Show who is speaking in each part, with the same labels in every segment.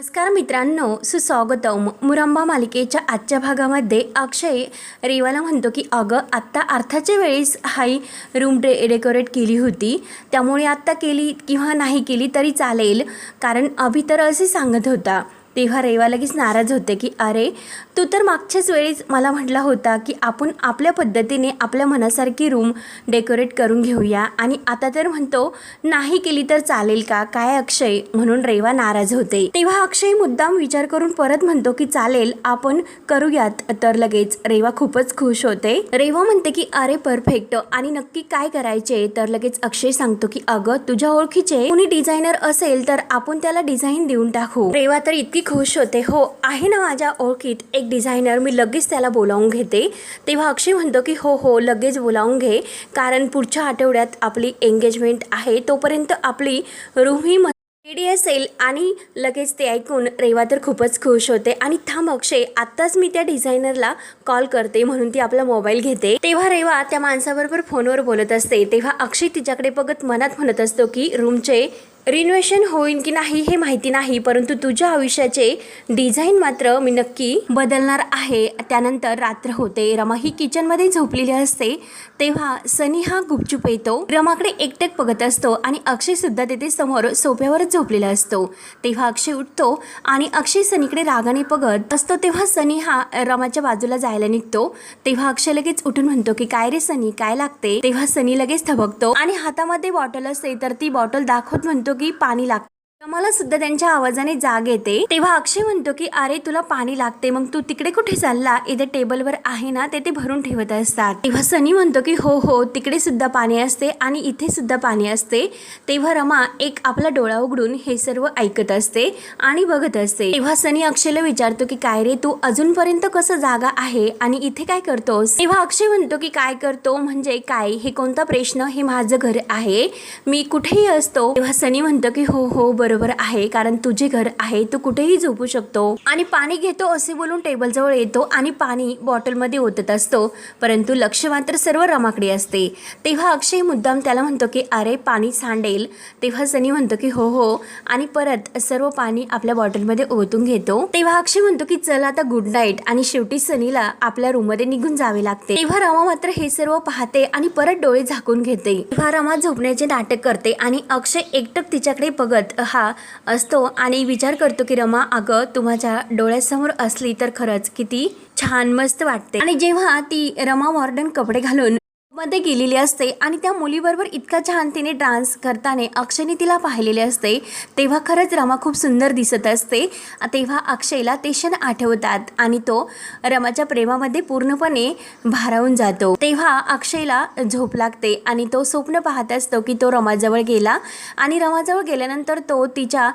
Speaker 1: नमस्कार मित्रांनो सुस्वागतम. मुरंबा मालिकेच्या आजच्या भागामध्ये अक्षय रेवाला म्हणतो की अगं आत्ता अर्थाच्या वेळेस हाई रूम डे डेकोरेट केली होती. त्यामुळे आत्ता केली किंवा नाही केली तरी चालेल. कारण अभि तर असे सांगत होता. तेव्हा रेवा लगेच नाराज होते की अरे तू तर मागच्याच वेळीच मला म्हटला होता की आपण आपल्या पद्धतीने आपल्या मनासारखी रूम डेकोरेट करून घेऊया आणि आता तर म्हणतो नाही केली तर चालेल का? काय अक्षय? म्हणून रेवा नाराज होते. तेव्हा अक्षय मुद्दाम विचार करून परत म्हणतो की चालेल आपण करूयात. तर लगेच रेवा खूपच खुश होते. रेवा म्हणते की अरे परफेक्ट. आणि नक्की काय करायचे? तर लगेच अक्षय सांगतो की अगं तुझ्या ओळखीचे कोणी डिझायनर असेल तर आपण त्याला डिझाईन देऊन टाकू. रेवा तर इतकी खुश होते. हो आहे ना माझ्या ओळखीत एक डिझायनर मी लगेच त्याला बोलावून घेते. तेव्हा अक्षय म्हणतो की हो हो लगेच बोलावून घे. कारण पुढच्या आठवड्यात आपली एंगेजमेंट आहे. तोपर्यंत आपली रूमही म- रेडी असेल. आणि लगेच ते ऐकून रेवा तर खूपच खुश होते. आणि थांब अक्षय आत्ताच मी त्या डिझायनरला कॉल करते म्हणून ती आपला मोबाईल घेते. तेव्हा रेवा त्या माणसाबरोबर फोनवर बोलत असते. तेव्हा अक्षय तिच्याकडे बघत मनात म्हणत असतो की रूमचे रिनोव्हेशन होईल की नाही हे माहिती नाही परंतु तुझ्या आयुष्याचे डिझाईन मात्र मी नक्की बदलणार आहे. त्यानंतर रात्र होते. रमा ही किचनमध्ये झोपलेली असते. तेव्हा सनी हा गुपचूप येतो. रमाकडे एकटक बघत असतो आणि अक्षय सुद्धा तिथे समोर सोप्यावरच झोपलेला असतो. तेव्हा अक्षय उठतो आणि अक्षय सनीकडे रागाने बघत असतो. तेव्हा सनी हा रमाच्या बाजूला जायला निघतो. तेव्हा अक्षय लगेच उठून म्हणतो की काय रे सनी काय लागते? तेव्हा सनी लगेच थबकतो आणि हातामध्ये बॉटल असते तर ती बॉटल दाखवत म्हणतो की पाणी लागते. रमाला सुद्धा त्यांच्या आवाजाने जाग येते. तेव्हा अक्षय म्हणतो की अरे तुला पाणी लागते मग तू तिकडे कुठे चालला? इथे टेबलवर आहे ना ते ते भरून ठेवत असतात. तेव्हा सनी म्हणतो की हो हो तिकडे सुद्धा पाणी असते आणि इथे सुद्धा पाणी असते. तेव्हा रमा एक आपला डोळा उघडून हे सर्व ऐकत असते आणि बघत असते. तेव्हा सनी अक्षयला विचारतो की काय रे तू अजूनपर्यंत कसं जागा आहे आणि इथे काय करतोस? तेव्हा अक्षय म्हणतो की काय करतो? म्हणजे काय? हे कोणता प्रश्न? हे माझं घर आहे. मी कुठेही असतो. तेव्हा सनी म्हणतो की हो हो बरं बरोबर आहे कारण तुझे घर आहे तू कुठेही झोपू शकतो. आणि पाणी घेतो असे बोलून टेबल जवळ येतो आणि पाणी बॉटलमध्ये ओतत असतो. परंतु लक्ष मात्र सर्व रमाकडे असते. तेव्हा अक्षय मुद्दाम त्याला म्हणतो की अरे पाणी सांडेल. तेव्हा सनी म्हणतो की हो हो. आणि परत सर्व पाणी आपल्या बॉटलमध्ये ओतून घेतो. तेव्हा अक्षय म्हणतो की चल आता गुड नाईट आणि शेवटी सनीला आपल्या रूममध्ये निघून जावे लागते. तेव्हा रमा मात्र हे सर्व पाहते आणि परत डोळे झाकून घेते. तेव्हा रमा झोपण्याचे नाटक करते आणि अक्षय एकटक तिच्याकडे बघत हा असतो आणि विचार करतो की रमा अगं तू माझ्या डोळ्यासमोर असली तर खरंच किती छान मस्त वाटते. आणि जेव्हा ती रमा मॉर्डन कपडे घालून मध्ये गेलेली असते आणि त्या मुलीबरोबर इतका छान तिने डान्स करताना अक्षयने तिला पाहिलेले असते. तेव्हा खरंच रमा खूप सुंदर दिसत असते. तेव्हा अक्षयला ते क्षण आठवतात आणि तो रमाच्या प्रेमामध्ये पूर्णपणे भारावून जातो. तेव्हा अक्षयला झोप लागते आणि तो स्वप्न पाहत असतो की तो रमाजवळ गेला आणि रमाजवळ गेल्यानंतर तो तिच्या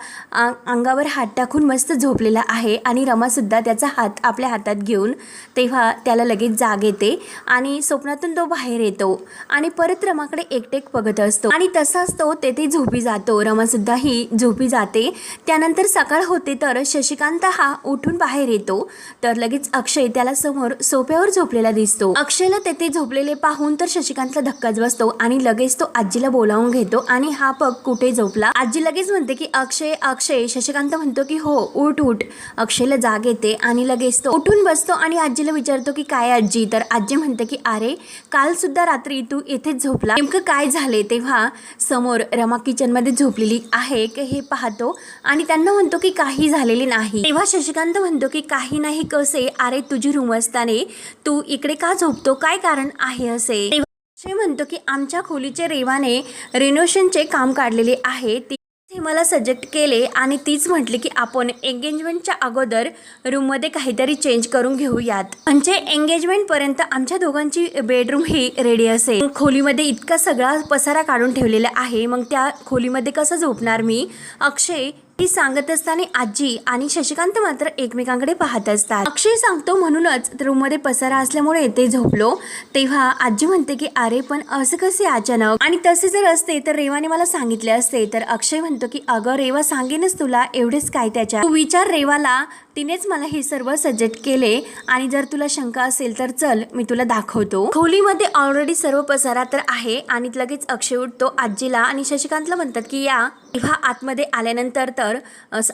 Speaker 1: अंगावर हात टाकून मस्त झोपलेला आहे आणि रमासुद्धा त्याचा हात आपल्या हातात घेऊन तेव्हा त्याला लगेच जाग येते आणि स्वप्नातून तो बाहेर येतो आणि परत रमाकडे एकटेक बघत असतो. आणि तसाच तो तेथे झोपी जातो. रमासुद्धा ही झोपी जाते. त्यानंतर सकाळ होते तर शशिकांत हा उठून बाहेर येतो. तर लगेच अक्षय त्याला समोर सोप्यावर झोपलेला दिसतो. अक्षयला तेथे झोपलेले पाहून तर शशिकांतला धक्काच बसतो आणि लगेच तो आजीला बोलावून घेतो आणि हा पग कुठे झोपला. आजी लगेच म्हणते की अक्षय अक्षय. शशिकांत म्हणतो की हो उठ उठ. अक्षयला जाग येते आणि लगेच तो उठून बसतो आणि आजीला विचारतो की काय आजी? तर आजी म्हणते की अरे काल सुद्धा रात्री तू इथेच झोपला. नेमकं काय झाले तेव्हा समोर रमा किचनमध्ये झोपलेली आहे की हे पाहतो. आणि त्यांना म्हणतो की काही झालेले नाही. तेव्हा शशिकांत म्हणतो की काही नाही कसे? अरे तुझी रूम असताना तू इकडे का झोपतो? काय कारण आहे असे? म्हणतो की आमच्या खोलीचे रेवाने रिनोव्हेशनचे काम काढलेले आहे. ती ते मला सजेक्ट केले आणि तीच म्हटली की आपण एंगेजमेंटच्या अगोदर रूममध्ये काहीतरी चेंज करून घेऊयात. म्हणजे एंगेजमेंटपर्यंत आमच्या दोघांची बेडरूम ही रेडी असेल. खोलीमध्ये इतका सगळा पसारा काढून ठेवलेला आहे. मग त्या खोलीमध्ये कसं झोपणार मी? अक्षय ही सांगत असताना आजी आणि शशिकांत मात्र एकमेकांकडे पाहत असतात. अक्षय सांगतो म्हणूनच रूममध्ये पसारा असल्यामुळे ते झोपलो. तेव्हा आजी म्हणते की अरे पण असं कसे अचानक? आणि तसे जर असते तर रेवाने मला सांगितले असते. तर अक्षय म्हणतो की अगं रेवा सांगेनच तुला एवढेच काय त्याच्या तू विचार रेवाला तिनेच मला हे सर्व सजेस्ट केले आणि जर तुला शंका असेल तर चल मी तुला दाखवतो. खोलीमध्ये ऑलरेडी सर्व पसारा तर आहे आणि लगेच अक्षय उठतो आजीला आणि शशिकांतला म्हणतात की या तेव्हा आतमध्ये आल्यानंतर तर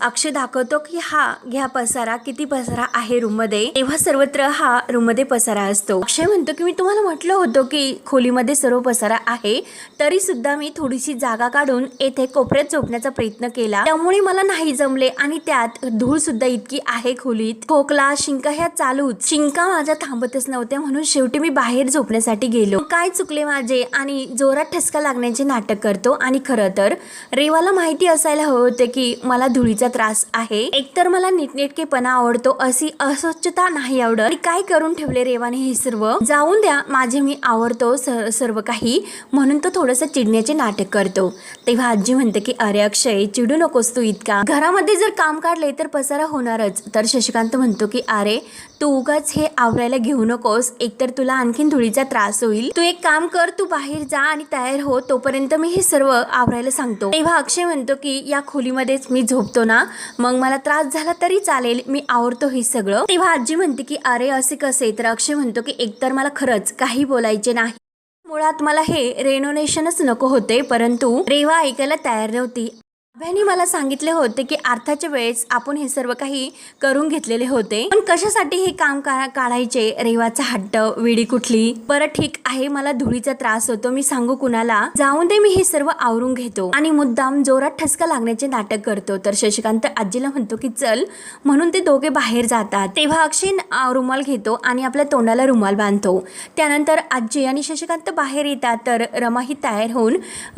Speaker 1: अक्षय दाखवतो की हा घ्या पसारा किती पसारा आहे रूममध्ये. तेव्हा सर्वत्र हा रूममध्ये पसारा असतो. अक्षय म्हणतो की मी तुम्हाला म्हटलं होतं की खोलीमध्ये सर्व पसारा आहे तरी सुद्धा मी थोडीशी जागा काढून येथे कोपऱ्यात झोपण्याचा प्रयत्न केला. त्यामुळे मला नाही जमले आणि त्यात धूळ सुद्धा इतकी आहे खोलीत. खोकला शिंका ह्या चालूच. शिंका माझ्या थांबतच नव्हत्या म्हणून शेवटी मी बाहेर झोपण्यासाठी गेलो. काय चुकले माझे? आणि जोरात ठसका लागण्याचे नाटक करतो. आणि खरं तर रेवाला माहिती असायला हवं होतं की मला धुळीचा त्रास आहे. एकतर मला नीटनेटकेपणा आवडतो अशी अस्वच्छता नाही आवडत. आणि काय करून ठेवले रेवाने हे सर्व? जाऊन द्या माझे मी आवडतो स- सर्व काही म्हणून तो थोडस चिडण्याचे नाटक करतो. तेव्हा आजी म्हणते की अरे अक्षय चिडू नकोस तू इतका. घरामध्ये जर काम काढले तर पसारा होणारच. तर शशिकांत म्हणतो की अरे तू उगाच हे आवरायला घेऊ नकोस. एकतर तुला आणखीन धुळीचा त्रास होईल. तू एक काम कर तू बाहेर जा आणि तयार हो. तोपर्यंत मी हे सर्व आवरायला सांगतो. तेव्हा अक्षय म्हणतो की या खोलीमध्येच मी झोपतो ना. मग मला त्रास झाला तरी चालेल. मी आवरतो हे सगळं. तेव्हा आजी म्हणते की अरे असे कसे? तर अक्षय म्हणतो की एकतर मला खरंच काही बोलायचे नाही. मुळात मला हे रेनोनेशनच नको होते. परंतु रेवा ऐकायला तयार नव्हती. अभ्यानी मला सांगितले होते की अर्थाच्या वेळेस आपण हे सर्व काही करून घेतलेले होते. पण कशासाठी हे काम का- काढायचे? रेवाचा हट्ट विडी कुठली? बरं ठीक आहे मला धुळीचा त्रास होतो मी सांगू कुणाला? जाऊन दे मी हे सर्व आवरून घेतो. आणि मुद्दाम जोरात ठसका लागण्याचे नाटक करतो. तर शशिकांत आजीला म्हणतो की चल. म्हणून ते दोघे बाहेर जातात. तेव्हा अक्षय रुमाल घेतो आणि आपल्या तोंडाला रुमाल बांधतो. त्यानंतर आजी आणि शशिकांत बाहेर येतात तर रमा ही तयार होऊन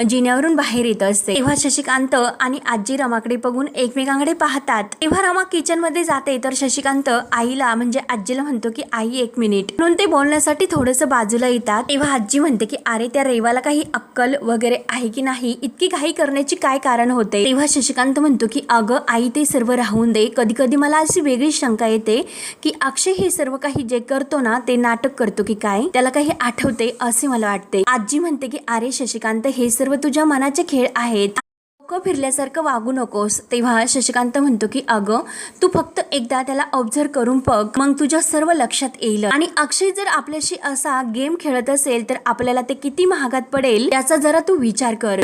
Speaker 1: जिन्यावरून बाहेर येत असते. तेव्हा शशिकांत आणि आजी रमाकडे बघून एकमेकांकडे पाहतात. तेव्हा रमा किचनमध्ये जाते तर शशिकांत आईला म्हणजे आजीला म्हणतो की आई एक मिनिट. म्हणून ते बोलण्यासाठी थोडस बाजूला येतात. तेव्हा आजी म्हणते की अरे त्या रेवाला काही अक्कल वगैरे आहे की नाही? इतकी घाई करण्याची काय कारण होते? तेव्हा शशिकांत म्हणतो की अगं आई ते सर्व राहून दे. कधी कधी मला अशी वेगळी शंका येते की अक्षय हे सर्व काही जे करतो ना ते नाटक करतो की काय? त्याला काही आठवते असे मला वाटते. आजी म्हणते की अरे शशिकांत हे सर्व तुझ्या मनाचे खेळ आहेत. डोकं फिरल्यासारखं वागू नकोस. तेव्हा शशिकांत म्हणतो की अगं तू फक्त एकदा त्याला ऑब्झर्व करून बघ. मग तुझ्या सर्व लक्षात येईल. आणि अक्षय जर आपल्याशी असा गेम खेळत असेल तर आपल्याला ते किती महागात पडेल याचा जरा तू विचार कर.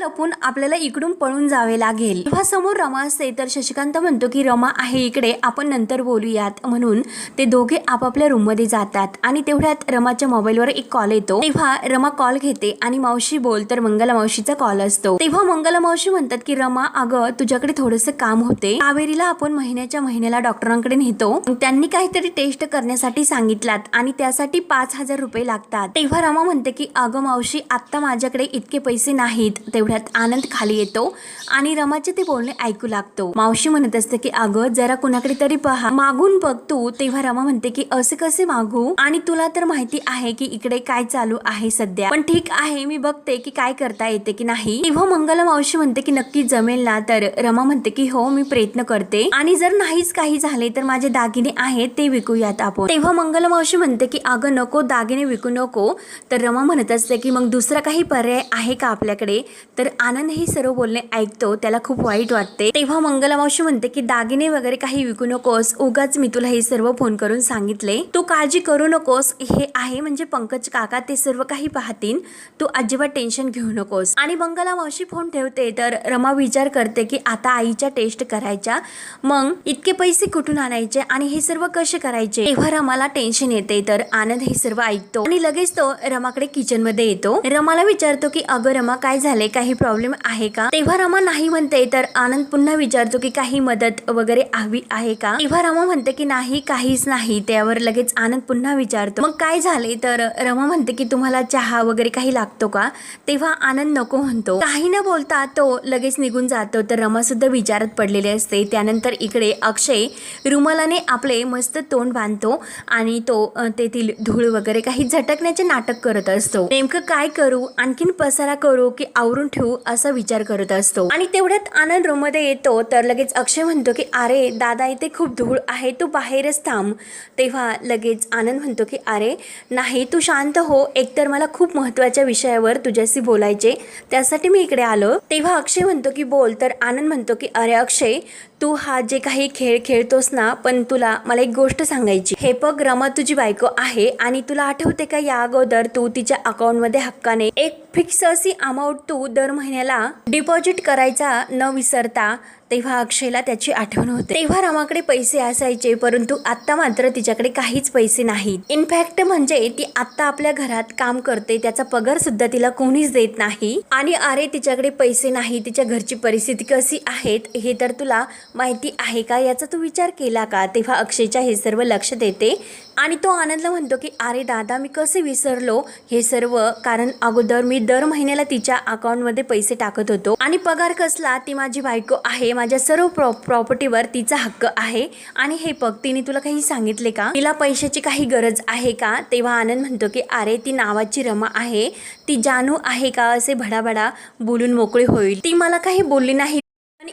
Speaker 1: लपून आपल्याला इकडून पळून जावे लागेल. तेव्हा समोर रमा असते तर शशिकांत म्हणतो की रमा आहे इकडे आपण नंतर बोलूयात. म्हणून ते दोघे आपापल्या रूममध्ये जातात आणि तेवढ्यात रमाच्या मोबाईलवर एक कॉल येतो. तेव्हा रमा कॉल घेते आणि मावशी बोल तर मंगला मावशीचा कॉल असतो. तेव्हा मंगला मावशी म्हणतात की रमा अगं तुझ्याकडे थोडस काम होते. कावेरीला आपण महिन्याच्या महिन्याला डॉक्टरांकडे नेतो. त्यांनी काहीतरी टेस्ट करण्यासाठी सांगितलात आणि त्यासाठी पाच हजार रुपये लागतात. तेव्हा रमा म्हणते की अगं मावशी आता माझ्याकडे इतके पैसे नाहीत. तेवढ्यात आनंद खाली येतो आणि रमाचे ते बोलणे ऐकू लागतो. मावशी म्हणत असते की अगं जरा कुणाकडे तरी पहा. मागून बघ तू. तेव्हा रमा म्हणते की असे कसे मागू? आणि तुला तर माहिती आहे की इकडे काय चालू आहे सध्या. पण ठीक आहे मी बघते की काय करता येते की नाही. तेव्हा मंगला मावशी म्हणते की नक्की जमेल ना. तर रमा म्हणते की हो मी प्रयत्न करते. आणि जर नाहीच काही झाले तर माझे दागिने आहेत ते विकूयात आपण. तेव्हा मंगला मावशी म्हणते की अगं नको दागिने विकू नको. तर रमा म्हणत असते की मग दुसरा काही पर्याय आहे का आपल्याकडे? तर आनंद हे सर्व बोलणे ऐकतो त्याला खूप वाईट वाटते. तेव्हा मंगलमावशी म्हणते की दागिने वगैरे काही विकू नकोस उगाच मी तुला हे सर्व फोन करून सांगितले. तू काळजी करू नकोस हे आहे म्हणजे पंकज काका ते सर्व काही पाहतील. तू अजिबात टेन्शन घेऊ नकोस. आणि मंगला मावशी फोन ठेवते तर रमा विचार करते की आता आईच्या टेस्ट करायच्या. मग इतके पैसे कुठून आणायचे आणि हे सर्व कसे करायचे? तेव्हा रमाला टेन्शन येते तर आनंद हे सर्व ऐकतो. आणि लगेच तो रमाकडे किचनमध्ये येतो. रमाला विचारतो की अगं रमा काय झाले काही प्रॉब्लेम आहे का? तेव्हा रमा नाही म्हणते तर आनंद पुन्हा विचारतो की काही मदत वगैरे हवी आहे का? तेव्हा रमा म्हणते की नाही काहीच नाही. त्यावर लगेच आनंद पुन्हा विचारतो. मग काय झाले? तर रमा म्हणते की तुम्हाला चहा वगैरे काही लागतो का? तेव्हा आनंद नको म्हणतो. काही न बोलता तो लगेच निघून जातो. तर रमा सुद्धा विचारत पडलेले असते. त्यानंतर इकडे अक्षय रुमालाने आपले मस्त तोंड बांधतो आणि तो तेथील धूळ वगैरे काही झटकण्याचे नाटक करत असतो. नेमकं काय करू? आणखीन पसारा करू की आवरून ठेवू असा विचार करत असतो. आणि तेवढ्यात आनंद रूममध्ये येतो तर लगेच अक्षय म्हणतो की अरे दादा इथे खूप धूळ आहे तू बाहेरच थांब. तेव्हा लगेच आनंद म्हणतो की अरे नाही तू शांत हो. एकतर मला खूप महत्त्वाच्या विषयावर तुझ्याशी बोलायचे त्यासाठी मी इकडे आलो. तेव्हा अक्षय म्हणतो की बोल. तर आनंद म्हणतो की अरे अक्षय तू हा जे काही खेळ खेळतोस ना पण तुला मला एक गोष्ट सांगायची. हे बघ रमा तुझी बायको आहे आणि तुला आठवते का या अगोदर तू तिच्या अकाउंटमध्ये हक्काने एक फिक्स अशी अमाऊंट तू दर महिन्याला डिपॉझिट करायचा न विसरता तेव्हा अक्षयला त्याची आठवण होते. तेव्हा रामाकडे पैसे असायचे परंतु आता मात्र तिच्याकडे काहीच पैसे नाहीत. इनफॅक्ट म्हणजे ती आता आपल्या घरात काम करते त्याचा पगार सुद्धा तिला कोणीच देत नाही. आणि अरे तिच्याकडे पैसे नाही तिच्या घरची परिस्थिती कशी आहेत हे तर तुला माहिती आहे का? याचा तू विचार केला का? तेव्हा अक्षयच्या हे सर्व लक्षात येते आणि तो आनंदला म्हणतो की अरे दादा मी कसे विसरलो हे सर्व? कारण अगोदर मी दर महिन्याला तिच्या अकाउंटमध्ये पैसे टाकत होतो. आणि पगार कसला? ती माझी बायको आहे. माझ्या सर्व प्रॉ प्रॉपर्टीवर तिचा हक्क आहे. आणि हे बघ तिने तुला काही सांगितले का? तिला पैशाची काही गरज आहे का? तेव्हा आनंद म्हणतो की अरे ती नावाची रमा आहे. ती जानू आहे का? असे भडाभडा बोलून मोकळी होईल. ती मला काही बोलली नाही.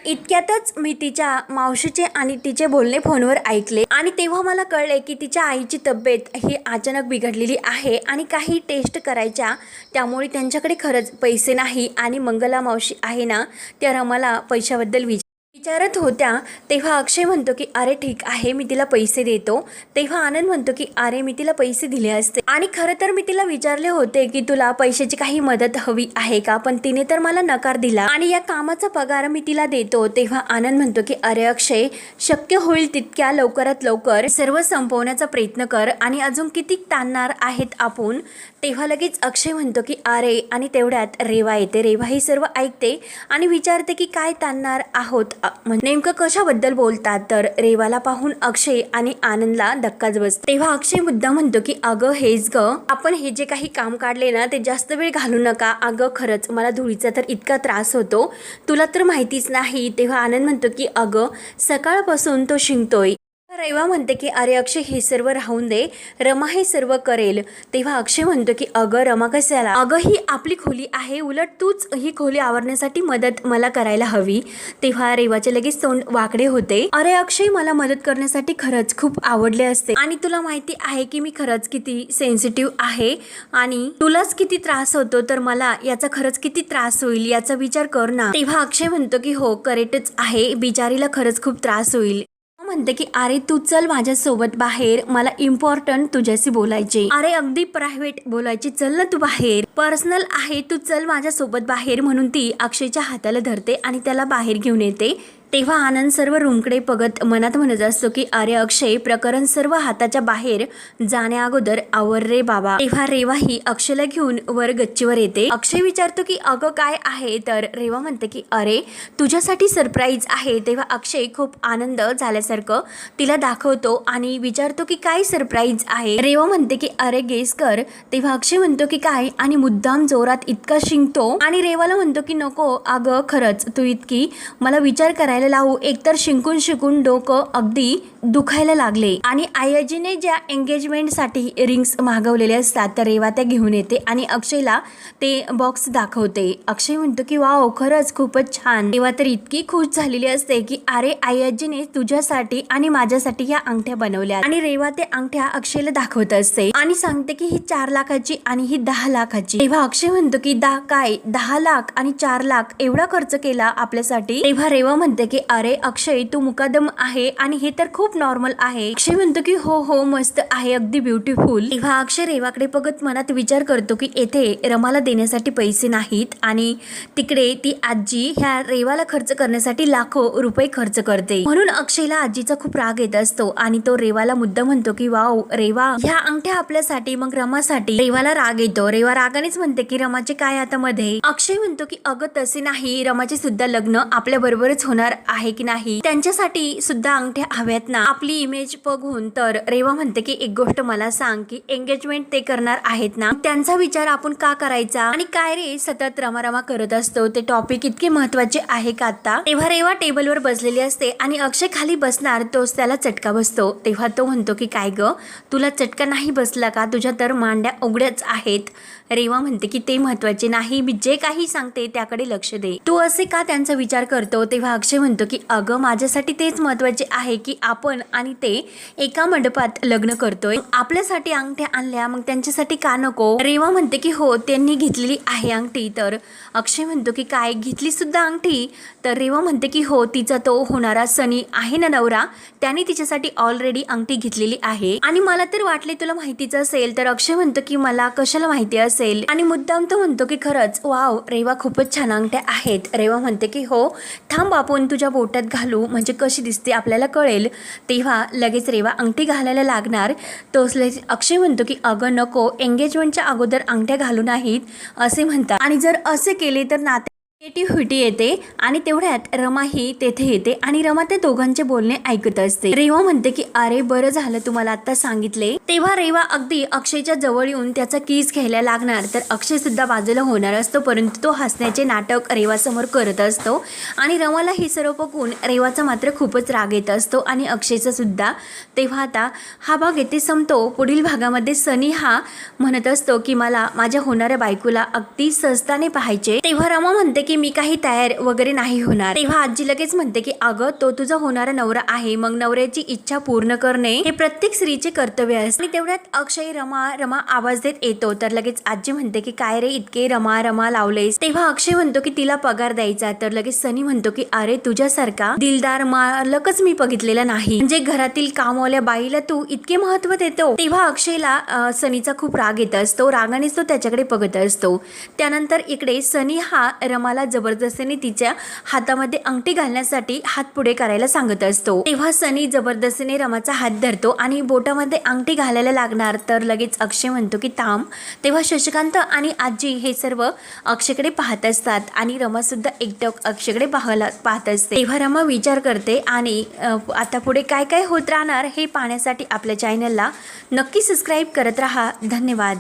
Speaker 1: इतक्यातच मी तिच्या मावशीचे आणि तिचे बोलणे फोनवर ऐकले. आणि तेव्हा मला कळले की तिच्या आईची तब्येत ही अचानक बिघडलेली आहे आणि काही टेस्ट करायच्या. त्यामुळे त्यांच्याकडे खरंच पैसे नाही आणि मंगला मावशी आहे ना त्या रमाला पैशाबद्दल विचार विचारत होत्या तेव्हा अक्षय म्हणतो की अरे ठीक आहे मी तिला पैसे देतो. तेव्हा आनंद म्हणतो की अरे मी तिला पैसे दिले असते. आणि खरं तर मी तिला विचारले होते की तुला पैशाची काही मदत हवी आहे का? पण तिने तर मला नकार दिला. आणि या कामाचा पगार मी तिला देतो तेव्हा आनंद म्हणतो की अरे अक्षय शक्य होईल तितक्या लवकरात लवकर सर्व संपवण्याचा प्रयत्न कर आणि अजून किती ताणणार आहेत आपण? तेव्हा लगेच अक्षय म्हणतो की अरे आणि तेवढ्यात रेवा येते. रेवा ही सर्व ऐकते आणि विचारते की काय ताणणार आहोत? नेमकं कशाबद्दल बोलतात? तर रेवाला पाहून अक्षय आणि आनंदला धक्काच बसतो. तेव्हा अक्षय मुद्दा म्हणतो की अगं हेच ग आपण हे जे काही काम काढले ना ते जास्त वेळ घालू नका. अगं खरंच मला धुळीचा तर इतका त्रास होतो. तुला तर माहितीच नाही. तेव्हा आनंद म्हणतो की अगं सकाळपासून तो शिंकतोय. रैवा म्हणते की अरे अक्षय हे सर्व राहून दे. रमा हे सर्व करेल. तेव्हा अक्षय म्हणतो की अगं रमा कशाला? अगं ही आपली खोली आहे. उलट तूच ही खोली आवरण्यासाठी मदत मला करायला हवी. तेव्हा रेवाचे लगेच तोंड वाकडे होते. अरे अक्षय मला मदत करण्यासाठी खरंच खूप आवडले असते. आणि तुला माहिती आहे की मी खरंच किती सेन्सिटिव्ह आहे. आणि तुलाच किती त्रास होतो तर मला याचा खरंच किती त्रास होईल याचा विचार कर ना. तेव्हा अक्षय म्हणतो की हो करेक्टच आहे. बिचारीला खरंच खूप त्रास होईल. म्हणते की अरे तू चल माझ्यासोबत बाहेर. मला इम्पॉर्टंट तुझ्याशी बोलायचे अरे अगदी प्रायव्हेट बोलायचे. चल ना तू बाहेर. पर्सनल आहे तू चल माझ्यासोबत बाहेर. म्हणून ती अक्षयच्या हाताला धरते आणि त्याला बाहेर घेऊन येते. तेव्हा आनंद सर्व रूमकडे बघत मनात म्हणत असतो की अरे अक्षय प्रकरण सर्व हाताच्या बाहेर जाण्या अगोदर आवर रे बाबा. तेव्हा रेवा ही अक्षयला घेऊन वर गच्चीवर येते. अक्षय विचारतो की अगं काय आहे? तर रेवा म्हणते की अरे तुझ्यासाठी सरप्राईज आहे. तेव्हा अक्षय खूप आनंद झाल्यासारखं तिला दाखवतो आणि विचारतो की काय सरप्राईज आहे? रेवा म्हणते की अरे गेस कर. तेव्हा अक्षय म्हणतो की काय? आणि मुद्दाम जोरात इतका शिंकतो आणि रेवाला म्हणतो की नको अगं खरंच तू इतकी मला विचार करायला लावू. एकतर शिंकून शिकून डोकं अगदी दुखायला लागले. आणि आयाजीने ज्या एंगेजमेंटसाठी रिंग्स मागवलेले असतात त्या रेवा त्या घेऊन येते आणि अक्षयला ते बॉक्स दाखवते. अक्षय म्हणतो की वा खरंच खूपच छान. तेव्हा तर इतकी खुश झालेली असते की अरे आयाजीने तुझ्यासाठी आणि माझ्यासाठी ह्या अंगठ्या बनवल्या आणि रेवा ते अंगठ्या अक्षयला दाखवत असते आणि सांगते की ही चार लाखाची आणि ही दहा लाखाची. तेव्हा अक्षय म्हणतो की दा काय? दहा लाख आणि चार लाख एवढा खर्च केला आपल्यासाठी? तेव्हा रेवा म्हणते की अरे अक्षय तू मुकादम आहे आणि हे तर खूप नॉर्मल आहे. अक्षय म्हणतो की हो हो मस्त आहे अगदी ब्युटिफुल तेव्हा अक्षय रेवाकडे बघत मनात विचार करतो की येथे रमाला देण्यासाठी पैसे नाहीत आणि तिकडे ती आजी ह्या रेवाला खर्च करण्यासाठी लाखो रुपये खर्च करते. म्हणून अक्षयला आजीचा खूप राग येत असतो आणि तो रेवाला मुद्दा म्हणतो की वाव रेवा ह्या अंगठ्या आपल्यासाठी मग रमासाठी. रेवाला राग येतो. रेवा रागानेच म्हणते की रमाचे काय आता मध्ये? अक्षय म्हणतो की अगं तसे नाही. रमाचे सुद्धा लग्न आपल्या बरोबरच होणार आहे की नाही त्यांच्यासाठी सुद्धा अंगठ्या हव्यात ना. आपली इमेज बघून तर रेवा म्हणते की एक गोष्ट मला सांग की एंगेजमेंट ते करणार आहेत ना. त्यांचा विचार आपण का करायचा? आणि काय रे सतत रमारमा करत असतो? ते टॉपिक इतके महत्त्वाचे आहे का आता? तेव्हा रेवा टेबलवर बसलेली असते आणि अक्षय खाली बसणार तोच त्याला चटका बसतो. तेव्हा तो म्हणतो की काय ग? तुला चटका नाही बसला का? तुझ्या तर मांड्या उघड्याच आहेत. रेवा म्हणते की ते महत्त्वाचे नाही. मी जे काही सांगते त्याकडे लक्ष दे. तू असे का त्यांचा विचार करतो? तेव्हा अक्षय म्हणतो की अगं माझ्यासाठी तेच महत्त्वाचे आहे की आपण आणि ते एका मंडपात लग्न करतोय. आपल्यासाठी अंगठ्या आणल्या मग त्यांच्यासाठी का नको? रेवा म्हणते की हो त्यांनी घेतलेली आहे अंगठी. तर अक्षय म्हणतो की काय? घेतली सुद्धा अंगठी? तर रेवा म्हणते की हो तिचा तो होणारा सनी आहे ना नवरा? त्याने तिच्यासाठी ऑलरेडी अंगठी घेतलेली आहे. आणि मला तर वाटले तुला माहितीच असेल. तर अक्षय म्हणतो की मला कशाला माहिती असेल आणि मुद्दाम तो म्हणतो की खरंच वाव रेवा खूपच छान अंगठ्या आहेत. रेवा म्हणते की हो थांब आपण तुझ्या बोटात घालू म्हणजे कशी दिसते आपल्याला कळेल. तेव्हा लगेच रेवा अंगठी घालायला लागणार. तो अक्षय म्हणतो की अगं नको एंगेजमेंटच्या अगोदर अंगठ्या घालू नाहीत असे म्हणतात. आणि जर असे केले तर नाते क्रिएटिव्हिटी येते आणि तेवढ्यात रमा ही तेथे येते आणि रमा त्या दोघांचे बोलणे ऐकत असते. रेवा म्हणते की अरे बरं झालं तुम्हाला आता सांगितले. तेव्हा रेवा अगदी अक्षयच्या जवळ येऊन त्याचा किस घ्यायला लागणार. तर अक्षय सुद्धा बाजूला होणार असतो परंतु तो हसण्याचे नाटक रेवासमोर करत असतो आणि रमाला हे सर्व बघून रेवाचा मात्र खूपच राग येत असतो आणि अक्षयचा सुद्धा. तेव्हा आता हा भाग येथे संपतो. पुढील भागामध्ये सनी हा म्हणत असतो की मला माझ्या होणाऱ्या बायकोला अगदी सहजताने पाहायचे तेव्हा रमा म्हणते की मी काही तयार वगैरे नाही होणार. तेव्हा आजी लगेच म्हणते की अगं तो तुझा होणारा नवरा आहे. मग नवऱ्याची इच्छा पूर्ण करणे हे प्रत्येक स्त्रीचे कर्तव्य असते. आणि तेवढ्यात अक्षय रमा रमा आवाज देत येतो. तर लगेच आजी म्हणते की काय रे इतके रमा रमा लावलेस. तेव्हा अक्षय म्हणतो की तिला पगार द्यायचा. तर लगेच सनी म्हणतो की अरे तुझ्यासारखा दिलदार मालकच मी बघितलेला नाही. म्हणजे घरातील कामवाल्या बाईला तू इतके महत्त्व देतो. तेव्हा अक्षयला सनीचा खूप राग येत असतो. रागानेच तो त्याच्याकडे बघत असतो. त्यानंतर इकडे सनी हा रमाला जबरदस्तीने तिच्या हातामध्ये अंगठी घालण्यासाठी हात पुढे करायला सांगत असतो. तेव्हा सनी जबरदस्तीने रमाचा हात धरतो आणि बोटामध्ये अंगठी घालायला लागणार तर लगेच अक्षय म्हणतो की थांब. तेव्हा शशिकांत आणि आजी हे सर्व अक्षयकडे पाहत असतात आणि रमा सुद्धा एकटक अक्षयकडे पाहायला पाहत असते. तेव्हा रमा विचार करते आणि आता पुढे काय काय होत राहणार हे पाहण्यासाठी आपल्या चॅनलला नक्की सबस्क्राईब करत राहा. धन्यवाद.